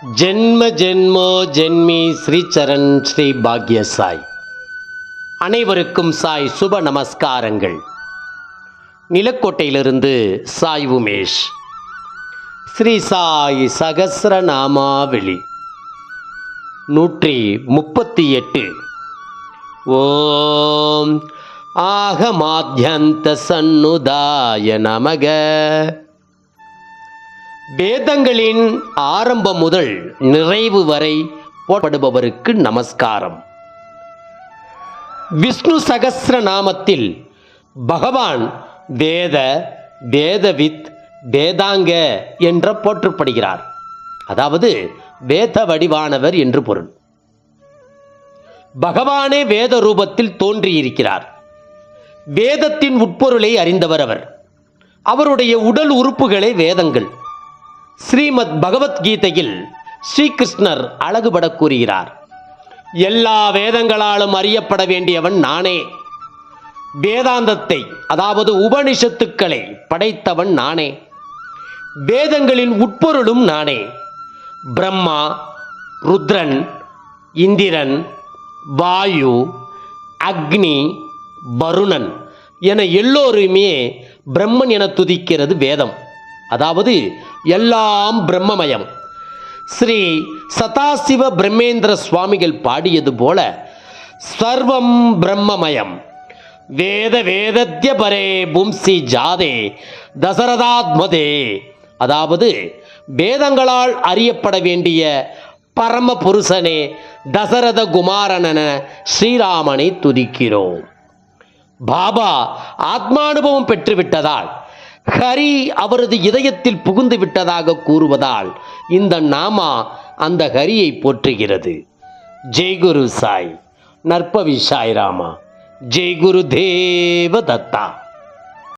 ஜென்ம ஜென்மோ ஜென்மி ஸ்ரீ சரண் ஸ்ரீ பாக்ய சாய் அனைவருக்கும் சாய் சுப நமஸ்காரங்கள். நிலக்கோட்டையிலிருந்து சாய் உமேஷ். ஸ்ரீ சாய் சகசிரநாமாவளி. நூற்றி முப்பத்தி எட்டு ஓம் ஆகமாத்யந்த சன்னுதாய நமக. வேதங்களின் ஆரம்பம் முதல் நிறைவு வரை போடப்படுபவருக்கு நமஸ்காரம். விஷ்ணு சகசிர நாமத்தில் பகவான் வேத வேதவித் வேதாங்க என்ற போற்றப்படுகிறார். அதாவது வேத வடிவானவர் என்று பொருள். பகவானே வேத ரூபத்தில் தோன்றியிருக்கிறார். வேதத்தின் உட்பொருளை அறிந்தவர் அவர். அவருடைய உடல் உறுப்புகளே வேதங்கள். ஸ்ரீமத் பகவத்கீதையில் ஸ்ரீகிருஷ்ணர் அழகுபட கூறுகிறார். எல்லா வேதங்களாலும் அறியப்பட வேண்டியவன் நானே. வேதாந்தத்தை அதாவது உபனிஷத்துக்களை படைத்தவன் நானே. வேதங்களின் உட்பொருளும் நானே. பிரம்மா ருத்ரன் இந்திரன் வாயு அக்னி வருணன் என எல்லோருமே பிரம்மன் என துதிக்கிறது வேதம். அதாவது எல்லாம் பிரம்மமயம். ஸ்ரீ சதாசிவ பிரம்மேந்திர சுவாமிகள் பாடியது போல சர்வம் பிரம்மமயம். வேத வேதத்ய பரே பும்சி ஜாதே தசரதாத்மதே. அதாவது வேதங்களால் அறியப்பட வேண்டிய பரம புருஷனே தசரத குமாரனன ஸ்ரீராமனை துதிக்கிறோம். பாபா ஆத்மானுபவம் பெற்றுவிட்டதால் ஹரி அவரது இதயத்தில் புகுந்து விட்டதாக கூறுவதால் இந்த நாமா அந்த ஹரியை போற்றுகிறது. ஜெய்குரு சாய். நற்பவி சாய் ராமா ஜெய்குரு தேவ தத்தா.